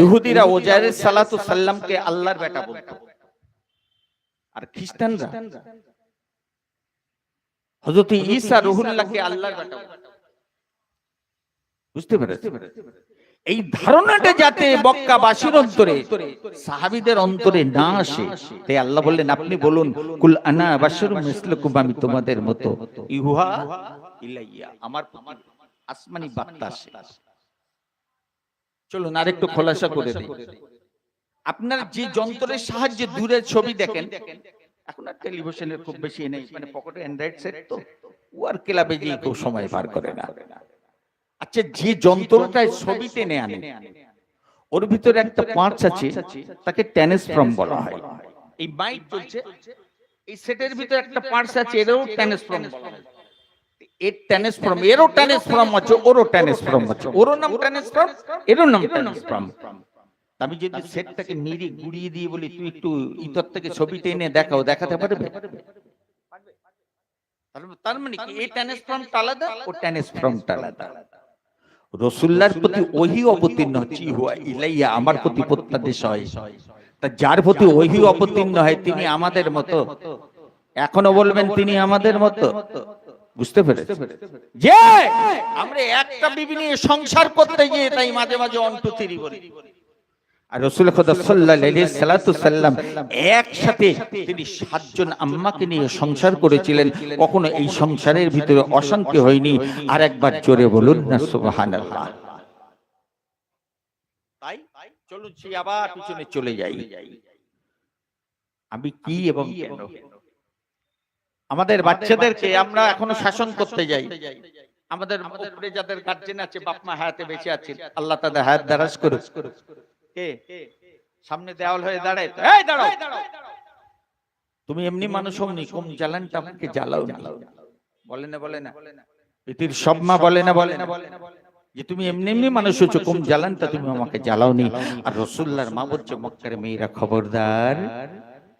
ইহুদিরা ওজায়ের সালাতু সাল্লামকে আল্লাহর বেটা বলতো। আর খ্রিস্টানরা? হযরত ঈসা রুহুল্লাহকে আল্লাহর বেটা বলতো। বুঝতে পেরেছেন এই ধারণাটা যাতে মক্কাবাসীর অন্তরে, সাহাবীদের অন্তরে না আসে, তাই আল্লাহ বললেন, আপনি বলুন, কুল আনা বাশারুম মিসলুকুম, আমি তোমাদের মতো ইহুহা ইলাইয়া, আমার আসমানি বার্তা আসে। চলুন, আরেকটু খোলাসা করে দিই। আপনার যে যন্ত্রের সাহায্যে দূরের ছবি দেখেন, এখন আর টেলিভিশনের খুব বেশি নেই মানে পকেটে অ্যান্ড্রয়েড সেট তো ও আর ক্লাবে গিয়ে কেউ সময় পার করে না। আচ্ছা যে যন্ত্রটায় ছবি টেনে আনে, ওর ভিতরে একটা পার্টস আছে, তাকে ট্যানেসফ্রম বলা হয়। এই মাইক চলছে, এই সেটের ভিতরে একটা পার্টস আছে, এরও ট্যানেসফ্রম বলা হয়। এর ট্যানেসফ্রম এরও ট্যানেসফ্রম আছে, ওরও ট্যানেসফ্রম আছে। ওরও নাম ট্যানেসফ্রম এরও নাম ট্যানেসফ্রম আমি যদি সেটটাকে নিরি গুড়িয়ে দিয়ে বলি, তুই একটু ইতর থেকে ছবি টেনে দেখাও, দেখাতে পারবে? তার- মানে কি এই ট্যানেসফ্রমটা আলাদা, ও ট্যানেসফ্রমটা আলাদা? রসুল্লার প্রতি ওহি অবতীর্ণ হচ্ছে ইহুয়া ইলাইয়া আমার প্রতি প্রত্যাদেশ হয়। তা যার প্রতি ওহি অবতীর্ণ হয় তিনি আমাদের মতো। এখনও বলবেন তিনি আমাদের মতো। বুঝতে পেরেছেন যে আমরা একটা বিবি নিয়ে সংসার করতে গিয়ে তাই মাঝে মাঝে অন্টু তিরি বলি। আর রসুল খোদা সাল্লাম একসাথে তিনি সাতজন আম্মাকে নিয়ে সংসার করেছিলেন। কখনো এই সংসারের ভিতরে অশান্তি হয়নি। আর একবার জোরে বলুন না সুবহানাল্লাহ। তাই? চলুন সে আবার পিছনে চলে যাই। আমি কি এবং কেন? আমাদের বাচ্চাদেরকে আমরা এখনও শাসন করতে যাই। আমাদের উপরে যাদের গার্জেন আছে বাপ মা হায়াতে বেঁচে আছেন। আল্লাহ তাদের হায়াত দারাজ করুক। কে? সামনে দেওয়াল হয়ে দাঁড়ায় তো, এই দাঁড়াও। তুমি এমনি মানুষ হওনি কম জ্বালানটা আমাকে জ্বালাও না। বলে না বলে না। পৃথিবীর সব মা বলে না বলে না। বলে না। যে তুমি এমনি এমনি মানুষ হচ্ছে কম জ্বালানটা তুমি আমাকে জ্বালাও জ্বালাওনি আর রসুল্লার মা বলছে মক্কার মেয়েরা খবরদার।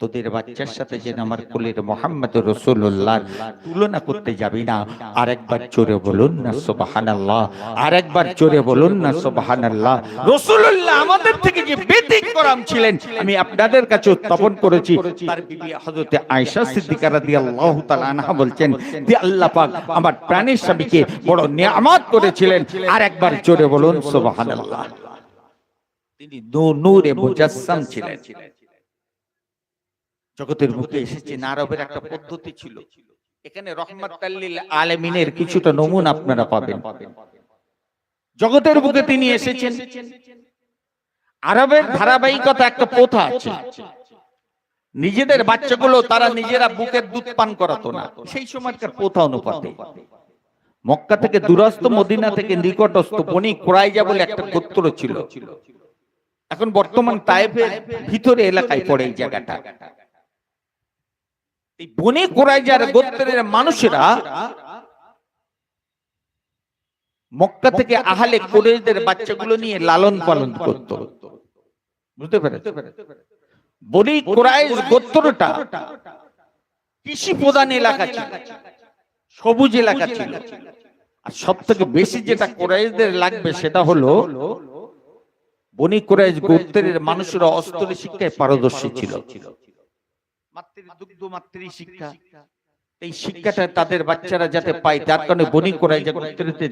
তোদের বাচ্চার সাথে যেন আমার কোলের মোহাম্মদ রসুল্লাহ তুলনা করতে যাবি না। আর একবার চোরে বলুন না, সুবহানাল্লাহ। আর একবার চোরে বলুন না, সুবহানাল্লাহ। রসুল্লাহ আমাদের থেকে যে ব্যতিক্রম ছিলেন, আমি আপনাদের কাছে উত্থাপন করেছি। তার বিবি হযরতে আয়েশা সিদ্দিকা রাদিয়াল্লাহু তাআলা আনহা বলছেন যে আল্লাহ পাক, আমার প্রাণের স্বামীকে বড় নিয়ামত করেছিলেন। আর একবার চোরে বলুন, সুবহানাল্লাহ। তিনি নূরে মুজাসসাম ছিলেন। জগতের বুকে এসেছেন আরবের একটা পদ্ধতি ছিল। এখানে রহমাতাল্লিল আলামিনের কিছুটা নমুনা আপনারা পাবেন। জগতের বুকে তিনি এসেছেন। আরবের ধারাবাহিকতা একটা প্রথা আছে। নিজেদের বাচ্চাগুলো তারা নিজেরা বুকের দুধ পান করাতো না। সেই সময়কার প্রথা অনুপাতে। মক্কা থেকে দূরস্থ মদিনা থেকে নিকটস্থ বনি কোরাইজা বলে একটা গোত্র ছিল। এখন বর্তমান তাইফের ভিতরে এলাকায় পড়ে এই জায়গাটা। এই বনে কোরাইজার গোত্রের মানুষেরা মক্কা থেকে আহালে কোরেজদের বাচ্চাগুলো নিয়ে লালন পালন করত। বুঝতে পেরেছ? বনি কোরাইজ গোত্রটা কৃষি প্রধান এলাকা ছিল। সবুজ এলাকা ছিল। আর সব থেকে বেশি যেটা কোরাইজদের লাগবে সেটা হলো বনি কোরাইজ গোত্রের মানুষেরা অস্ত্র শিক্ষায় পারদর্শী ছিল। মাতৃ দুগ্ধ মাতৃ শিক্ষা। এই শিক্ষাটা তাদের বাচ্চারা যাতে পায় তার কারণে বনি করাই যে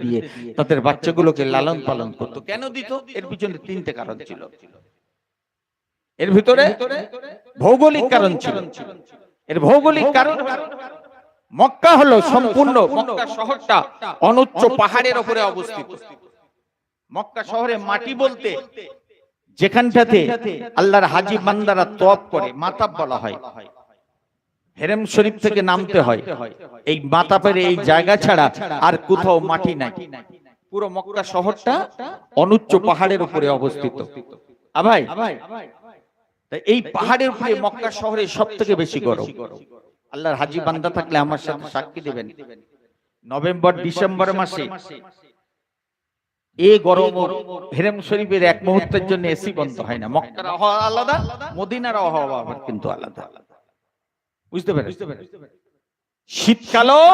দিয়ে তাদের বাচ্চাগুলোকে লালন পালন করতো। কেন দিত? এর পিছনে তিনটে কারণ ছিল। এর ভিতরে ভৌগোলিক কারণ ছিল। এর ভৌগোলিক কারণ মক্কা হলো সম্পূর্ণ মক্কা শহরটা অনুচ্চ পাহাড়ের উপরে অবস্থিত। মক্কা শহরে মাটি বলতে যেখানটাতে আল্লাহর হাজি বান্দারা তপ করে মাতাব বলা হয়। হেরেম শরীফ থেকে নামতে হয়। এই মাতাপের এই জায়গা ছাড়া আর কোথাও মাটি নাই। পুরো মক্কা শহরটা অনুচ্চ পাহাড়ের উপরে অবস্থিত। আ ভাই তা এই পাহাড়ের উপরে মক্কা শহরে সব থেকে বেশি গরম। আল্লাহর হাজি বান্দা থাকলে আমার সাথে সাক্ষী দেবেন। নভেম্বর ডিসেম্বর মাসে এ গরম হেরেম শরীফের এক মুহূর্তের জন্য এসি বন্ধ হয় না। মক্কার আলাদা মদিনার আবার কিন্তু আলাদা। বুঝতে পেরেছ। শীতকালও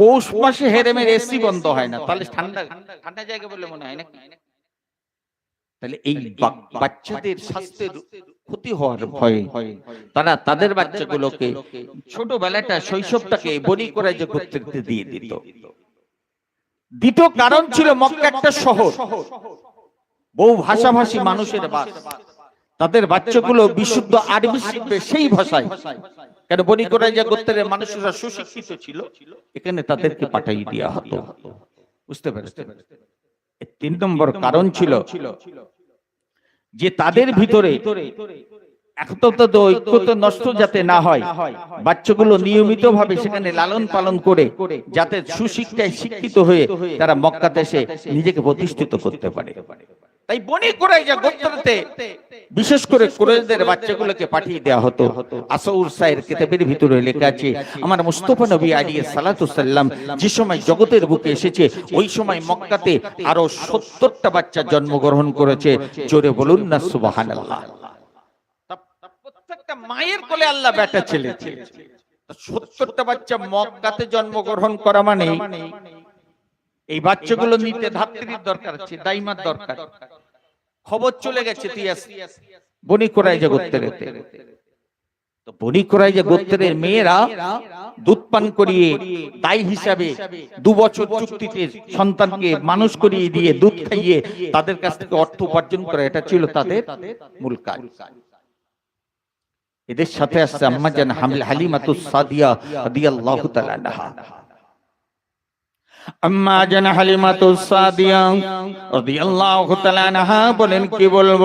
পৌষ মাসে হেরেমের এসি বন্ধ হয় না তাহলে ঠান্ডা ঠান্ডা জায়গা বলে মনে হয় নাকি? তাহলে এই বাচ্চাদের স্বাস্থ্যের ক্ষতি হওয়ার ভয়ে তারা তাদের বাচ্চাগুলোকে ছোটবেলাটা শৈশবটাকে বলি করে যে কর্তৃত্বে দিয়ে দিত। দ্বিতীয় কারণ ছিল মক্কা একটা শহর। বহু ভাষাভাষী মানুষের বাস। তাদের বাচ্চাগুলো বিশুদ্ধ আরবি শিখবে সেই ভাষায়। কেন বনি করে যে গোত্রের মানুষরা সুশিক্ষিত ছিল এখানে তাদেরকে পাঠাই দেওয়া হতো। বুঝতে পেরেছেন? তিন নম্বর কারণ ছিল যে তাদের ভিতরে নষ্ট যাতে না হয় বাচ্চাগুলো নিয়মিত ভাবে সেখানে লালন পালন করে যাতে সুশিক্ষায় শিক্ষিত হয়ে তারা মক্কাতে এসে নিজেকে প্রতিষ্ঠিত করতে পারে। তাই বনি করে যে গোত্রতে বিশেষ করে কুরাইশদের বাচ্চাগুলোকে পাঠিয়ে দেওয়া হতো। আসৌর সাহের কিতাবের ভিতরে লেখা আছে আমার মুস্তফা নবী আলাইহিস সালাতু সাল্লাম যে সময় জগতের বুকে এসেছে ওই সময় মক্কাতে আরও সত্তরটা বাচ্চা জন্মগ্রহণ করেছে। জোরে বলুন না সুবহানাল্লাহ। প্রত্যেকটা মায়ের কোলে আল্লাহ বেটা ছেলে। সত্তরটা বাচ্চা মক্কাতে জন্মগ্রহণ করা মানে এই বাচ্চাগুলো নিতে ধাত্রীর দরকার আছে, দাইমার দরকার। খবর চলে গেছে তিয়াস, বনি কোরাই জগতের তো বনি কোরাই যে গোত্রের মেয়েরা দুধ পান করিয়ে দায় হিসাবে দু বছর চুক্তিতে সন্তানকে মানুষ করিয়ে দিয়ে দুধ খাইয়ে তাদের কাছ থেকে অর্থ উপার্জন করা, এটা ছিল তাদের মূল কাজ। এদের সাথে আসছে আম্মাজান হামিল হালিমাতুস সাদিয়া রাদিয়াল্লাহু তাআলা আম্মা জান হালিমাতুস সাদিয়া রাদিয়াল্লাহু তাআলা বলেন কি বলব?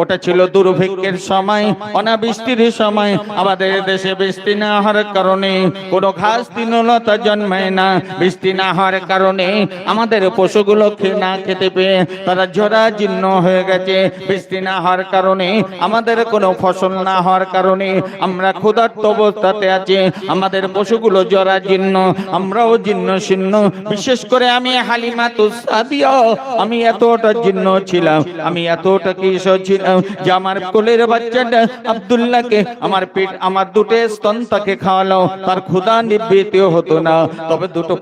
ওটা ছিল দুর্ভিক্ষের সময়, অনাবৃষ্টির সময়। আমাদের দেশে বৃষ্টি না হওয়ার কারণে, কোনো ঘাস তৃণলতা জন্মায় না। বৃষ্টি না হওয়ার কারণে আমাদের পশুগুলো না খেতে পেয়ে তারা জরা জীর্ণ হয়ে গেছে। বৃষ্টি না হওয়ার কারণে আমাদের কোনো ফসল না হওয়ার কারণে আমরা ক্ষুধার্ত অবস্থাতে আছি। আমাদের পশুগুলো জরা জীর্ণ, আমরাও জীর্ণ শীর্ণ। বিশেষ করে আমি হালিমা তো আমি এতটা জীর্ণ ছিলাম। আমি এতটা কিস ছিলাম। যে আমার কোলের বাচ্চাটা আব্দুল্লাহকে, আমার পেট, আমার দুটো স্তন তাকে খাওয়ালো, তার ক্ষুধা নিবৃত্ত হতো না। তবে দুটো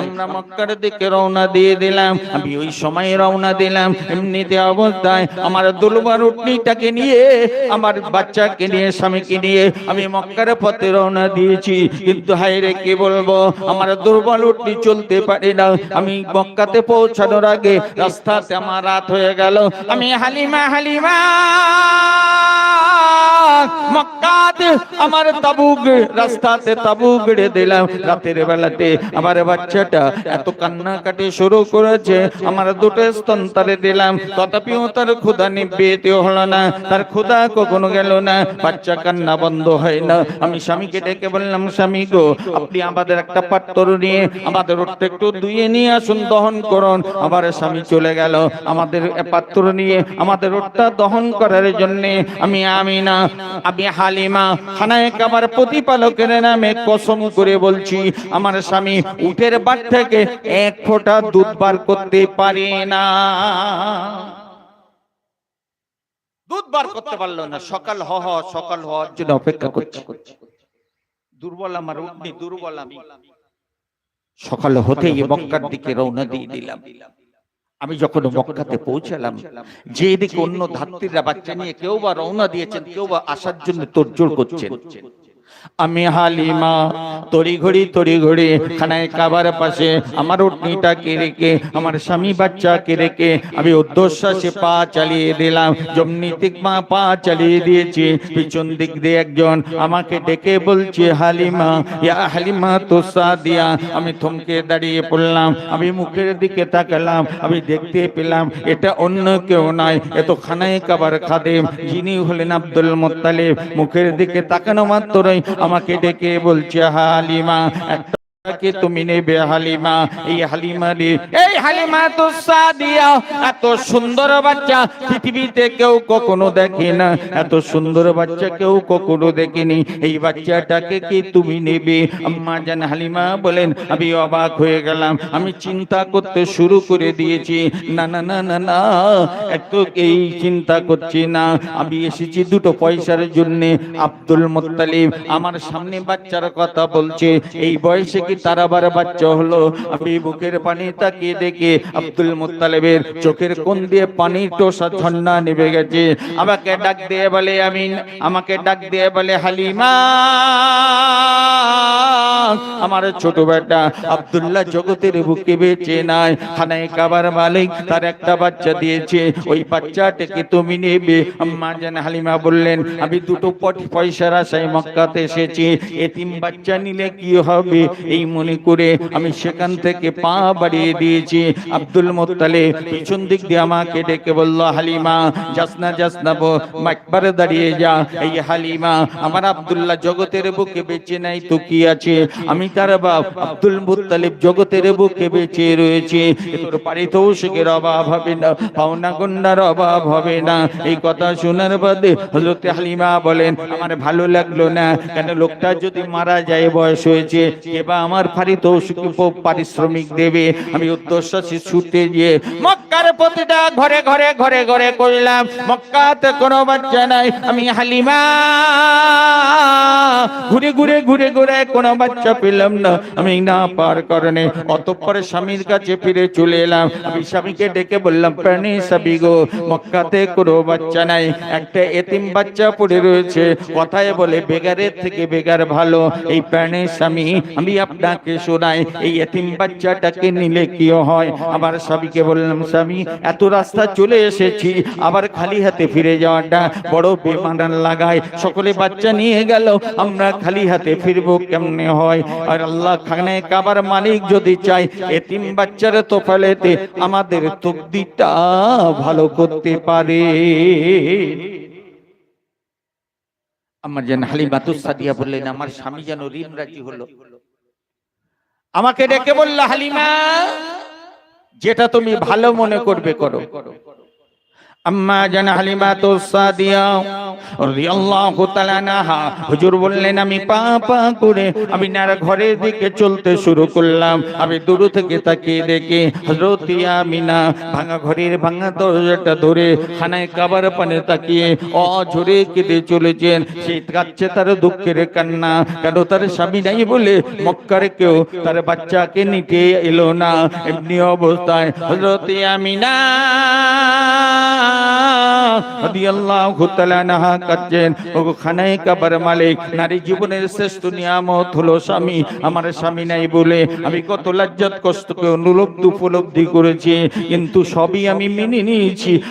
আমরা মক্কার দিকে রওনা দিয়ে দিলাম। আমি ওই সময় রওনা দিলাম, এমনিতে অবস্থায় আমার দুলবার উটনিটাকে নিয়ে, আমার বাচ্চাকে নিয়ে, স্বামীকে নিয়ে আমি মক্কার পথে রওনা দিয়েছি। কিন্তু হাইরে কি বলব? আমার দুর্বল উটনি চলতে পারি না। আমি মক্কাতে পৌঁছানোর আগে রাস্তাতে আমার রাত হয়ে গেল। আমি হালিমা আমার তাবু গে- রাস্তাতে দিলাম। রাতের বেলাতে আমার বাচ্চাটা এত কান্নাকাটি শুরু করেছে, আমার দুটো স্তন দিলাম। তথাপিও তার হলো না, তার কখনো গেল না। বাচ্চা কান্না বন্ধ হয় না। আমি স্বামীকে ডেকে বললাম, স্বামী গো, আপনি আমাদের একটা পাত্র নিয়ে, আমাদের ওটা একটু ধুয়ে নিয়ে আসুন, দহন করুন। আমার স্বামী চলে গেল। আমাদের পাত্র নিয়ে, আমাদের ওটা দহন করার জন্য আমি আমি না আমি হালিমা খানায় কাবার প্রতিপালকের নামে কসম করে বলছি, আমার স্বামী উঠের বাট থেকে এক ফোঁটা দুধ বার করতে পারে না। দুধ বার করতে পারল না, সকাল হ সকাল হওয়ার জন্য অপেক্ষা করছে। দুর্বল আমার দুর্বল আমি। সকাল হতেই মক্কার দিকে রওনা দিয়ে দিলাম। আমি যখন মক্কাতে পৌঁছালাম যে এদিকে অন্য ধাত্রীরা বাচ্চা নিয়ে কেউ বা রওনা দিয়েছেন কেউ বা আসার জন্য তোড়জোড় করছেন। আমি হালিমা। তড়ি ঘড়ি তড়ি ঘড়ি, খানায় কাবার পাশে আমার উটনিটাকে রেখে আমার স্বামী বাচ্চাকে রেখে আমি উদ্ধশ্বাসে পা চালিয়ে দিলাম, জমনি মা পা চালিয়ে দিয়েছি, পিছন দিক দিয়ে একজন আমাকে ডেকে বলছে, হালিমা, ইয়া হালিমা তো সাদিয়া, আমি থমকে দাঁড়িয়ে পড়লাম, আমি মুখের দিকে তাকালাম, আমি দেখতে পেলাম এটা অন্য কেউ নয় এত খানায় কাবার খাদেম, যিনি হলেন আব্দুল মোত্তালিব, মুখের দিকে তাকানো মাত্রই আমাকে ডেকে বলছে হালিমা একটা বাচ্চাকে তুমি নেবে হালিমা। এই হালিমা রে, এই হালিমা তো সাদিয়া। এত সুন্দর বাচ্চা পৃথিবীতে কেউ কখনো দেখে না। এত সুন্দর বাচ্চা কেউ কখনো দেখেনি। এই বাচ্চাটাকে কি তুমি নেবে? আম্মা জান হালিমা বলেন, আমি অবাক হয়ে গেলাম। আমি চিন্তা করতে শুরু করে দিয়েছি। না না না না না, এত এই চিন্তা করছি না। আমি এসেছি দুটো পয়সার জন্য। আব্দুল মোত্তালিব আমার সামনে বাচ্চার কথা বলছে। এই বয়সে কি তার আবার বাচ্চা হলো। আমি বুকের পানি তাকিয়ে দেখে আব্দুল মোত্তালিবের চোখের কোন দিয়ে পানি টোসা ঝর্ণা গেছে। আমাকে ডাক দিয়ে বলে আমি আমাকে ডাক দিয়ে বলে, হালিমা। আমার ছোট বেটা আব্দুল্লাহ জগতের বুকে বেঁচে নাই। খানায় কাবার মালিক তার একটা বাচ্চা দিয়েছে। ওই বাচ্চাটাকে তুমি নেবে। আম্মা হালিমা বললেন, আমি দুটো পট- পয়সার আশায় মক্কাতে এসেছি। এতিম বাচ্চা নিলে কি হবে? এই মনে করে আমি সেখান থেকে পা বাড়িয়ে দিয়েছি। আব্দুল মোত্তালে পিছন দিক দিয়ে আমাকে ডেকে বলল, হালিমা যাসনা যাসনা একবারে দাঁড়িয়ে যা। এই হালিমা, আমার আব্দুল্লাহ জগতের বুকে বেঁচে নাই, তো কি আছে? আমি তার বাপ আব্দুল মুত্তালিব জগতের বুকে বেঁচে রয়েছে। তোর পারিতোষিকের অভাব হবে না, পাওনা গন্ডার অভাব হবে না। এই কথা শোনার বাদে হজরত হালিমা বলেন, আমার ভালো লাগল না। কেন লোকটা যদি মারা যায়, বয়স হয়েছে এবার আমার পারিতোষিক প- পারিশ্রমিক দেবে। আমি উদ্দেশ্যে ছুটে গিয়ে মক্কার প্রতিটা ঘরে ঘরে ঘরে ঘরে করলাম মক্কাতে কোনো বাচ্চা নাই, আমি হালিমা। ঘুরে ঘুরে ঘুরে ঘুরে কোনো বাচ্চা পেলাম না, আমি না পার কারণে অতঃপরে স্বামীর কাছে ফিরে চলে এলাম। আমি স্বামীকে ডেকে বললাম, প্রাণী সাবি গো, মক্কাতে কোনো বাচ্চা নাই, একটা এতিম বাচ্চা পড়ে রয়েছে। কথায় বলে, বেগারের থেকে বেগার ভালো, এই প্রাণী স্বামী, আমি আপনাকে শোনাই এই এতিম বাচ্চাটাকে নিলে কি হয়? আমার স্বামীকে বললাম, স্বামী, এত রাস্তা চলে এসেছি, আবার খালি হাতে ফিরে যাওয়াটা বড় বেমানান লাগায়। সকলে বাচ্চা নিয়ে গেল, আমরা খালি হাতে ফিরবো কেমনে হয়? আর আল্লাহ খানে কাবার মালিক যদি চাই এতিম বাচ্চার তো ফেলেতে আমাদের তকদিটা ভালো করতে পারে। আমার যেন হালিমাতুস সাদিয়া বললেন, আমার স্বামী যেন ঋণ রাজি হলো। আমাকে ডেকে বলল হালিমা যেটা তুমি ভালো মনে করবে করো। আম্মা জান হালিমা তো সাদিয়া রাদিয়াল্লাহু তাআলা আনহা। হুজুর বললেন, আমি পা পা করে আমি নার ঘরের দিকে চলতে শুরু করলাম। আমি দূর থেকে তাকিয়ে দেখি হযরত আমিনা ভাঙা ঘরের ভাঙা দরজাটা ধরে খানায় কাবার পানে তাকিয়ে অঝরে কেঁদে চলেছেন। শীত কাচ্ছে তার দুঃখের কান্না। কেন তার স্বামী নাই বলে মক্কার কেউ তার বাচ্চাকে নিতে এলো না। এমনি অবস্থায় হযরত আমিনা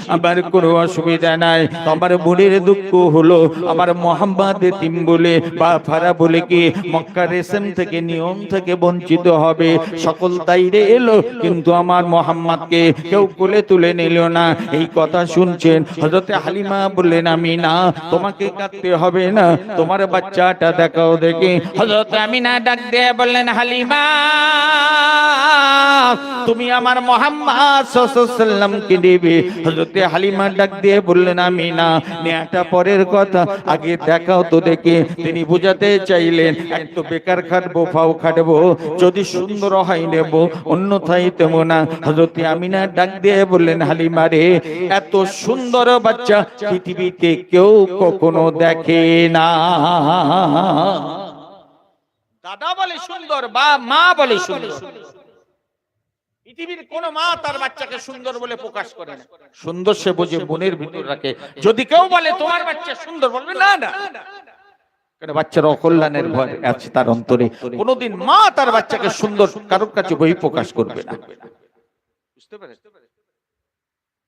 আমার কোনো অসুবিধা নাই। আমার মনের দুঃখ হলো আমার মোহাম্মদ এতিম বলে বা ফারা বলে কি মক্কা রেশম থেকে নিয়ম থেকে বঞ্চিত হবে। সকল তাইরে এলো, কিন্তু আমার মোহাম্মদকে কেউ কোলে তুলে নিল না। এই কথা শুনছেন? হজরতে হালিমা বললেন, আমি না, তোমাকে কাঁদতে হবে না। তোমার বাচ্চাটা দেখাও দেখি। হজরত আমিনা ডাক দিয়ে বললেন, হালিমা, তুমি আমার মোহাম্মদ সাল্লামকে হজরতে হালিমা ডাক দিয়ে বললেন আমি না নেয়াটা পরের কথা। আগে দেখাও তো দেখে। তিনি বুঝাতে চাইলেন, এক তো বেকার খাটবো, ফাও খাটবো। যদি সুন্দর হয় নেব, অন্যথায় তেমন না। হজরতে আমিনা ডাক দিয়ে বললেন, হালিমা রে, এত সুন্দর বাচ্চা পৃথিবীতে কেউ কখনো দেখে না। দাদা বলে সুন্দর, বা মা বলে সুন্দর। পৃথিবীর কোন মা তার বাচ্চাকে সুন্দর বলে প্রকাশ করে না। সুন্দর সে বোঝে মনের ভিতর অকল্যাণের ভয় আছে তার অন্তরে। কোনোদিন মা তার বাচ্চাকে সুন্দর কারোর কাছে বই প্রকাশ করবে না। বুঝতে পেরেছেন?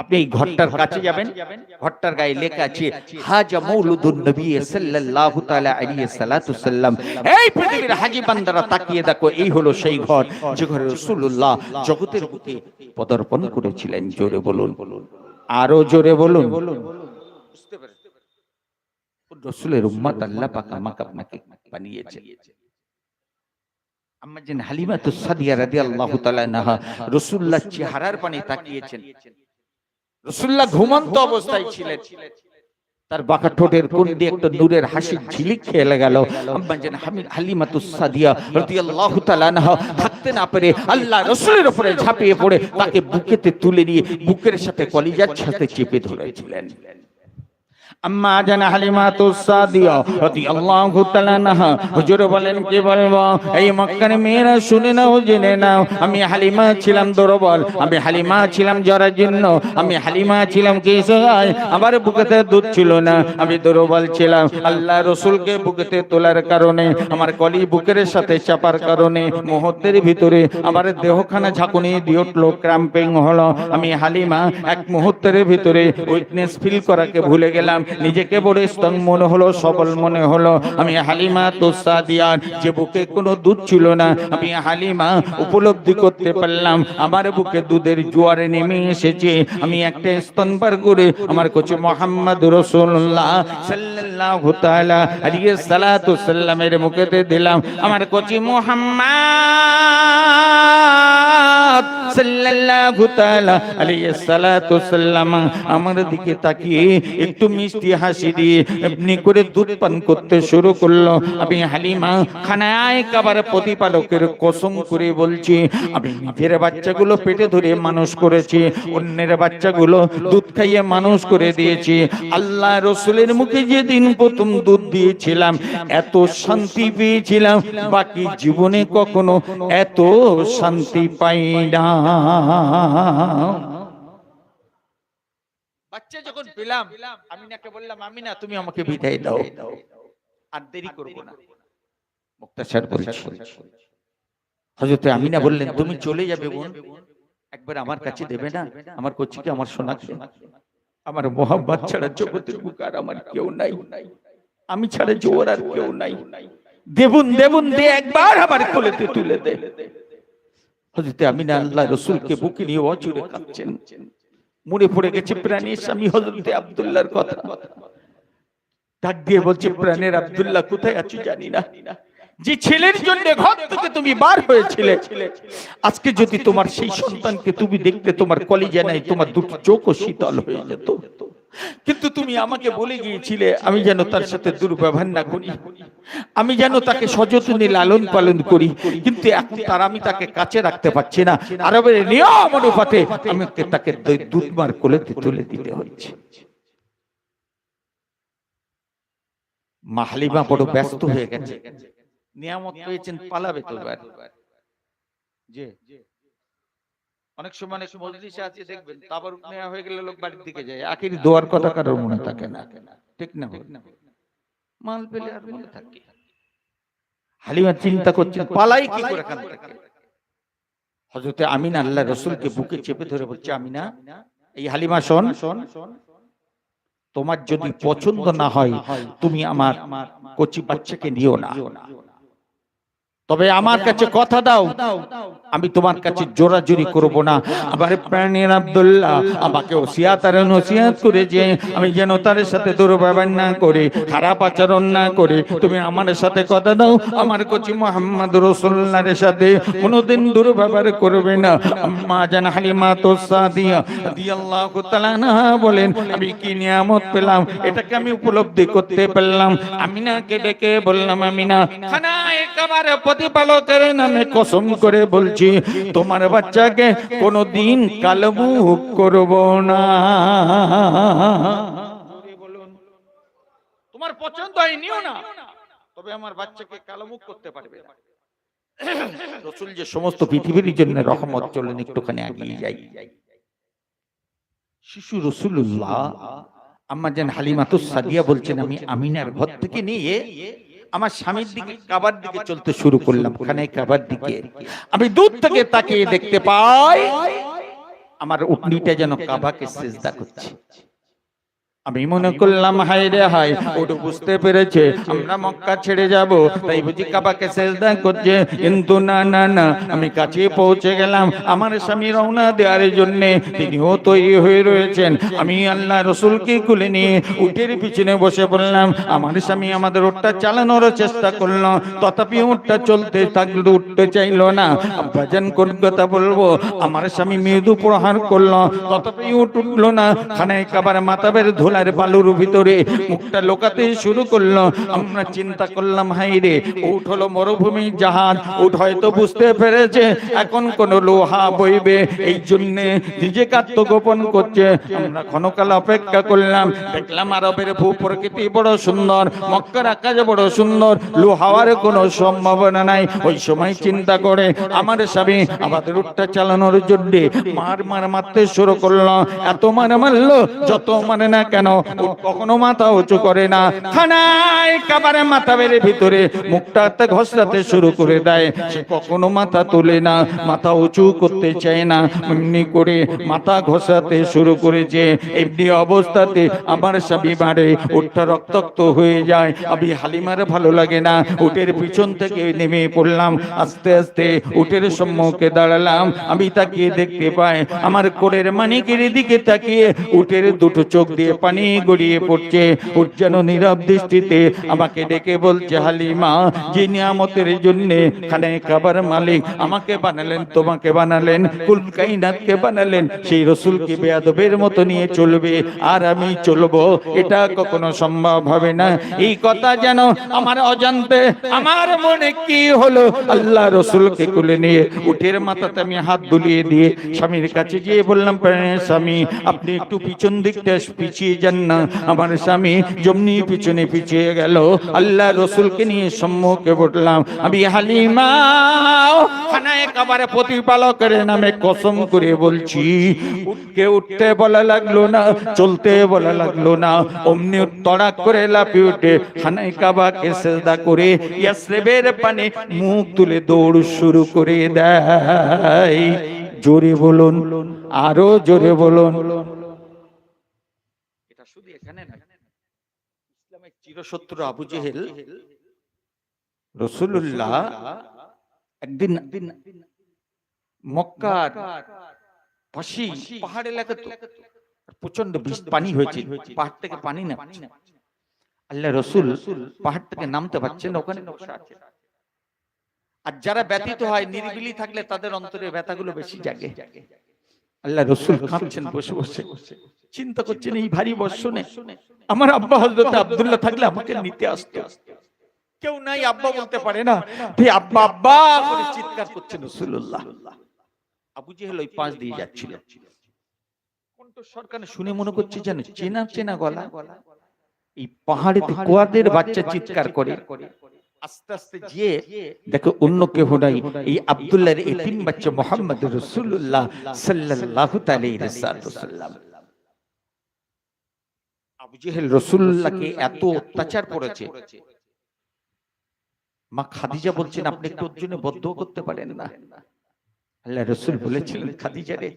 আপনি এই ঘরটার কাছে যাবেন। ঘরটার গায়ে লেখা আছে, হাজা মৌলুদুন নবী সাল্লাল্লাহু তাআলা আলাইহি সাল্লাতু সাল্লাম। এই পৃথিবীর হাজী বান্দারা তাকিয়ে দেখো, এই হলো সেই ঘর যে ঘরে রাসূলুল্লাহ জগতের বুকে পদার্পণ করেছিলেন। জোরে বলুন। আরও জোরে বলুন। বুঝতে পেরেছেন রসুলের উম্মত আল্লাহ পাক আমাকে আপনাকে বানিয়েছে। আম্মা যেন হালিমা সাদিয়া রাদিয়াল্লাহু তাআলা নাহা রাসূলুল্লাহ চেহারার পানে তাকিয়েছেন। রাসূলুল্লাহ ঘুমন্ত অবস্থায় ছিলেন। তার বাঁকা ঠোঁটের কোন দিয়ে একটা নূরের হাসির ঝিলিক খেলে গেল আম্মা যেন হালিমা তো সাদিয়া রাদিয়াল্লাহু তাআলা নাহা থাকতে না পেরে আল্লাহ রাসূলের উপরে ঝাঁপিয়ে পড়ে তাকে বুকেতে তুলে নিয়ে বুকের সাথে কলিজার সাথে চেপে ধরেছিলেন। আম্মা জানা হালিমাতু সাদিয়া রাদিয়াল্লাহু তাআলা আনহা। হুজুর বলেন, কি বলব? এই মক্কার মেয়েরা শুনে নাও, জেনে নাও। আমি হালিমা ছিলাম দুর্বল, আমি হালিমা ছিলাম জরাজীর্ণ, আমি হালিমা ছিলাম কি সহায়? আমার বুকেতে দুধ ছিল না, আমি দুর্বল ছিলাম। আল্লাহ রসুলকে বুকেতে তোলার কারণে, আমার কলি বুকের সাথে চাপার কারণে, মুহূর্তের ভিতরে আমার দেহখানা ঝাঁকুনি দিয়ে উঠল ক্রাম্পিং হলো। আমি হালিমা এক মুহূর্তের ভিতরে উইকনেস ফিল করাকে ভুলে গেলাম। নিজেকে বড় স্তন মনে হলো, সবল মনে হলো। আমি হালিমা তোসা দিয়ার যে বুকে কোনো দুধ ছিল না, আমি হালিমা উপলব্ধি করতে পারলাম। আমার বুকে দুধের জোয়ারে নেমে এসেছে। আমি একটা স্তন বার করে আমার কোচে মোহাম্মদ রসুল্লাহ সাল্লাল্লাহু তাআলা আলাইহি সালাতু সাল্লামের মুখেতে দিলাম। আমার কোচি মোহাম্মদ সাল্লাল্লাহু তাআলা আলাইহি সালাতু সাল্লাম আমার দিকে তাকিয়ে একটু মিষ্টি হাসি দিয়ে এমনি করে দুধ পান করতে শুরু করল। আমি হালিমা খানায় কাবার প্রতিপালকের কসম করে বলছি, আমি নিজের বাচ্চাগুলো পেটে ধরে মানুষ করেছি, অন্যের বাচ্চাগুলো দুধ খাইয়ে মানুষ করে দিয়েছি। আল্লাহ রসুলের মুখে যেদিন প্রথম দুধ দিয়েছিলাম, এত শান্তি পেয়েছিলাম, বাকি জীবনে কখনো এত শান্তি পাই না। বাচ্চা যখন পেলাম আমিনাকে বললাম আমিনা তুমি আমাকে বিদায় দাও। আর দেরি করব না। আমিনা বললেন তুমি চলে যাবে বোন। একবার আমার কাছে দেবে না। আমার আমার শোনাকে আমার মোহাম্মদ ছাড়া জগতের বুক আর আমার কেউ নাই। আমি ছাড়া জোর আর কেউ নাই। দেবুন দেবুন দে একবার আমার কোলেতে তুলে দে। হযরতে আমিনা আল্লাহ রসুলকে বুকে নিয়ে অচুরে কাঁদছেন মনে পড়ে গেছে প্রাণের স্বামী হজরতে আবদুল্লাহর কথা। ডাক দিয়ে বলছে, প্রাণের আবদুল্লাহ কোথায় আছো জানি না। যে ছেলের জন্য ঘর থেকে তুমি বার হয়েছিলে, আজকে যদি তোমার সেই সন্তানকে তুমি দেখতে তোমার কলিজা নাই, তোমার দুটো চোখও শীতল হয়ে যেত। কিন্তু তুমি আমাকে বলে গিয়েছিলে আমি যেন তার সাথে দুর্ব্যবহার না করি। আমি যেন তাকে সযত্নে লালন পালন করি কিন্তু এখন তার আমি তাকে কাছে রাখতে পারছি না। আরবের নিয়ম অনুপাতে আমাকে তাকে দুধমার কোলেতে তুলে দিতে হচ্ছে মাহালিমা বড় ব্যস্ত হয়ে গেছে। নিয়ামত পেয়েছেন পালাবে তো যে অনেক সময় অনেক মজলিসে আছে দেখবেন তাবারুক নেওয়া হয়ে গেলে লোক বাড়ির দিকে যায় আখির দোয়ার কথা কারোর মনে থাকে না। ঠিক না মাল পেলে আর মনে থাকে। হালিমা চিন্তা করছেন পালাই কি করে থেকে হজরতে আমিনা আল্লাহ রসুলকে বুকে চেপে ধরে বলছে আমিনা এই হালিমা শোন শোন তোমার যদি পছন্দ না হয় তুমি আমার কচি বাচ্চাকে নিও না। তবে আমার কাছে কথা দাও আমি তোমার কাছে জোরাজুরি করব না। আমার প্রাণের আব্দুল্লাহ আমাকে ওসিয়াত আর নসিহাত করে যে আমি যেন তার সাথে দুর্ব্যবহার না করে খারাপ আচরণ না করে। তুমি আমার সাথে কথা দাও আমার কচি মোহাম্মদ রসুল্লাহর সাথে কোনোদিন দুর্ব্যবহার করবে না। আম্মা জান হালিমা তো সাদিয়া রাদিয়াল্লাহু তাআলা আনহা বলেন আমি কি নিয়ামত পেলাম? এটাকে আমি উপলব্ধি করতে পারলাম। আমিনাকে ডেকে বললাম আমিনা খানা একেবারে প্রতিপালকের নামে কসম করে বলছি তোমার বাচ্চাকে কোনোদিন কালমুখ করব না। তোমার পছন্দ হয় নিও না। তবে আমার বাচ্চাকে কালমুখ করতে পারবে না। রসুল যে সমস্ত পৃথিবীর জন্য রহমত চলেন একটুখানি এগিয়ে যাই। শিশু রসুল্লাহ আম্মা যেন হালিমাতুস সাদিয়া বলছেন আমি আমিনার ঘর থেকে নিয়ে আমার স্বামীর দিকে কাবার দিকে চলতে শুরু করলাম ওখানে কাবার দিকে। আমি দূর থেকে তাকিয়ে দেখতে পাই আমার উটনিটা যেন কাবাকে সেজদা করছে। আমি মনে করলাম হাই রে হাই ওটা বুঝতে পেরেছে, আমরা মক্কা ছেড়ে যাব, তাই বুঝি কাবাকে সেজদা করছে। কিন্তু না না না, আমি কাছে পৌঁছে গেলাম, আমার স্বামী রওনা দেওয়ার জন্য, তিনিও তৈরি হয়ে রয়েছেন। আমি আল্লাহ রসুলকে খুলে নিয়ে উটের পিছনে বসে পড়লাম, আমার স্বামী আমাদের ওটটা চালানোর চেষ্টা করল, তথাপি উটটা চলতে থাকলে, উঠতে চাইলো না। ভজন কলকাতা বলব? আমার স্বামী মৃদু প্রহার করল, তথাপি উঠ উঠল না খানায় কাবার মাতাবের ধুলার বালুর ভিতরে মুখটা লোকাতে শুরু করল। আমরা চিন্তা করলাম, হাই রে, উঠ হলো মরুভূমি জাহাজ। উঠ হয়তো বুঝতে পেরেছে, এখন কোন লোহা বইবে। এই জন্য নিজেকে আত্মগোপন করছে। আমরা ক্ষণকাল অপেক্ষা করলাম। দেখলাম আরবের ভূ প্রকৃতি বড় সুন্দর, মক্কার আকাশ বড় সুন্দর। লোহাওয়ার কোনো সম্ভাবনা নাই। ওই সময় চিন্তা করে, আমার স্বামী আমাদের উঠটা চালানোর জন্য মার মার মারতে শুরু করল। এত মার মারলো, যত মানে না কেন উট কখনো মাথা উঁচু করে না। খানায় কাবারে মাথা বেড়ে ভিতরে মুখটাতে ঘষাতে শুরু করে দেয়। সে কখনো মাথা তোলে না, মাথা উঁচু করতে চায় না। এমনি করে মাথা ঘষাতে শুরু করেছে। এমনি অবস্থাতে আমার স্বামী মারে উঠটা রক্তাক্ত হয়ে যায়। আমি হালিমার ভালো লাগে না। উটের পিছন থেকে নেমে পড়লাম। আস্তে আস্তে উটের সম্মুখে দাঁড়ালাম। আমি তাকিয়ে দেখতে পাই, আমার কোরের মানিকের দিকে তাকিয়ে উটের দুটো চোখ দিয়ে পানি গড়িয়ে পড়ছে। যেন নীরব দৃষ্টিতে আমাকে ডেকে বলছে, হালিমা, যে নিয়ামতের জন্য খানে খাবার মালিক আমাকে বানালেন, তোমাকে বানালেন, কুল কাইনাতকে বানালেন, সেই রসুলকে বেয়াদবের মতো নিয়ে চলবে, আর আমি চলবো। এটা কখনো সম্ভব হবে না। এই কথা যেন আমার অজান্তে, আমার মনে কি হলো? আল্লাহ রসুলকে কুলে নিয়ে উঠের মাথাতে আমি হাত দুলিয়ে দিয়ে স্বামীর কাছে গিয়ে বললাম স্বামী, আপনি একটু পিছন দিকটা পিছিয়ে আমার স্বামী জমনি পিছনে পিছিয়ে গেল। আল্লাহ রসুলকে নিয়ে সম্মুখে আমি প্রতিপালকের নামে কসম করে বলছি উঠতে বলা লাগল না, চলতে বলা লাগল না। অমনি তড়াক করে লাফিয়ে উঠে খানায় কাবাকে সেজদা করে ইয়াসরেবের পানে মুখ তুলে দৌড় শুরু করে দেয়। জোরে বলুন, আরও জোরে বলুন এটা শুধু এখানে না ইসলামের আবু জেহেল রসুল্লাহ একদিন মক্কার পাহাড় প্রচণ্ড পানি হয়েছে, পাহাড় থেকে পানি না আল্লাহ রসুল পাহাড় থেকে নামতে পারছেন ওখানে আর যারা ব্যতীত হয়, নিরিবিলি থাকলে তাদের অন্তরে ব্যথাগুলো বেশি জাগে। আল্লাহ রসুল কাঁদছেন বসে বসে। চিন্তা করছেন এই ভারী বর্ষণে আমার আব্বা হজরত আব্দুল্লাহ থাকলে আমাকে নিতে আসতো। কেউ নাই আব্বা বলতে পারে না। তুই আব্বা আব্বা করে চিৎকার করছেন রসুল্লাহ আবু জেহেল ওই পাশ দিয়ে যাচ্ছিল। কানে শুনে মনে করছে যেন চেনা চেনা গলা। এই পাহাড়েতে কুয়াদের বাচ্চা চিৎকার করে। আস্তে আস্তে গিয়ে দেখো অন্য কেহ নাই। এই আব্দুল্লাহর এতিম বাচ্চা মোহাম্মদ রসুল্লাহ সাল্লাল্লাহু তাআলাইহি ওয়াসাল্লাম। আবু জেহেল রসুল্লাহকে এত অত্যাচার করেছে। মা খাদিজা বলছেন আপনি একটু ওর জন্য বদ্ধ করতে পারেন না। আল্লাহ রসুল বলেছিলেন খাদিজা রে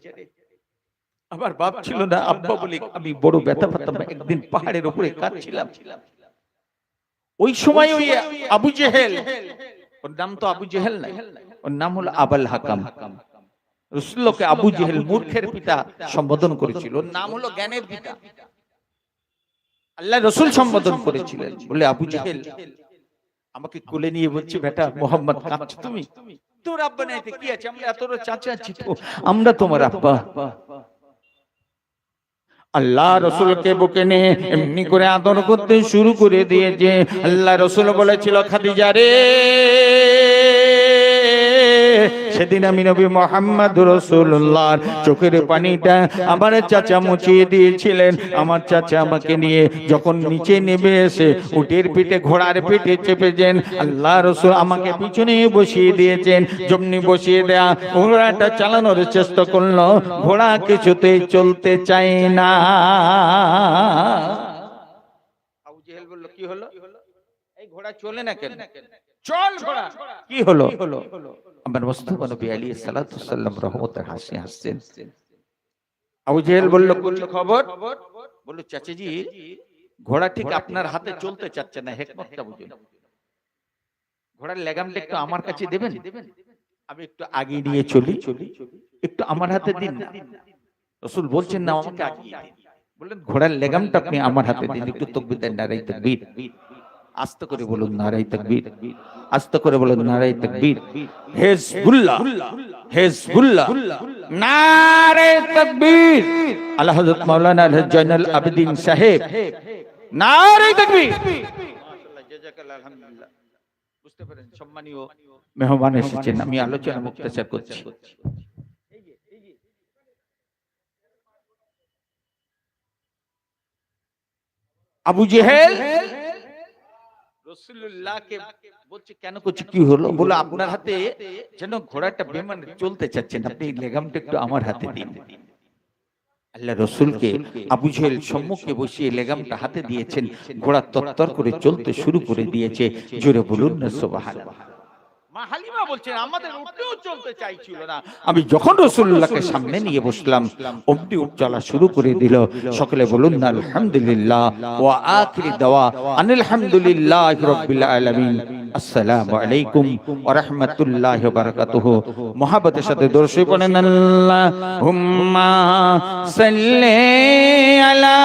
আমার বাপ ছিল না আব্বা বলে আমি বড় ব্যথা পেতাম একদিন পাহাড়ের উপরে কাঁদছিলাম। ওই সময় ওই আবু জেহেল। ওর নাম তো আবু জেহেল না ওর নাম হলো আবাল হাকাম। রসুল্লাহকে আবু জেহেল মূর্খের পিতা সম্বোধন করেছিল। ওর নাম হলো জ্ঞানের পিতা। আল্লাহ রসুল সম্বোধন করেছিলেন। বলে আবু জেহেল আমাকে কোলে নিয়ে বলছে বেটা মোহাম্মদ কাঁদছো তুমি? তোর আব্বা নাই তো কি আছে? আমরা এত চাচা আছি তো। আমরা তোমার আব্বা। আল্লাহ রসুলকে বুকে নিয়ে এমনি করে আদর করতে শুরু করে দিয়েছে। আল্লাহ রসুল বলেছিল, খাদিজা রে সেদিন আমি নবী মোহাম্মদ রসুল্লাহর চোখের পানিটা আমার চাচা মুছিয়ে দিয়েছিলেন। আমার চাচা আমাকে নিয়ে যখন নিচে নেমে এসে উটের পিঠে ঘোড়ার পিঠে চেপেছেন আল্লাহ রসুল আমাকে পিছনে বসিয়ে দিয়েছেন। যেমনি বসিয়ে দেয়া ঘোড়াটা চালানোর চেষ্টা করল ঘোড়া কিছুতেই চলতে চায় না। বলল কি হলো? এই ঘোড়া চলে না কেন? চল ঘোড়া কি হলো? আমার মুস্তাফা নবী আলাইহিস সালাতু সাল্লাম রহমতের হাসি হাসছেন। আবু জেহেল বলল খবর? বলল চাচাজি ঘোড়া ঠিক আপনার হাতে চলতে চাচ্ছে না হেকমতটা বুঝুন। ঘোড়ার লেগামটা একটু আমার কাছে দেবেন? আমি একটু আগে নিয়ে চলি। একটু আমার হাতে দিন। রসুল বলছেন না আমাকে দিন। বললেন ঘোড়ার লেগামটা আপনি আমার হাতে দিন। একটু তকবির দেন নারাই তকবীর। আস্তে করে বলুন নারাই তকবীর। আস্তে করে বলুন নারাই তকবীর। হেজবুল্লাহ হেজবুল্লাহ হযরত মাওলানা সাহেব মেহমান এসেছেন, আমি আলোচনা মুক্তাচার করছি। আবু জেহেল রসুল্লাহকে বলছে কেন করছে কি হলো? বলে আপনার হাতে যেন ঘোড়াটা বেমান চলতে চাচ্ছেন। আপনি এই লেগামটা একটু আমার হাতে দিন। আল্লাহ রসুলকে আবু জেহেল সম্মুখে বসিয়ে লেগামটা হাতে দিয়েছেন। ঘোড়া তত্তর করে চলতে শুরু করে দিয়েছে। জোরে বলুন না মা হালিমা বলছেন আমাদের উঠতেও চলতে চাইছিল না। আমি যখন রসুল্লাহকে সামনে নিয়ে বসলাম অমনি উঠ শুরু করে দিল। সকলে বলুন না আলহামদুলিল্লাহ ওয়া আখিরি দাওয়া আনিল হামদুলিল্লাহ রাব্বিল আলামিন। আসসালামু আলাইকুম ওয়া রাহমাতুল্লাহি ওয়া বারাকাতুহু। মহব্বতের সাথে দরুদ পড়েন। আল্লাহুম্মা সাল্লি আলা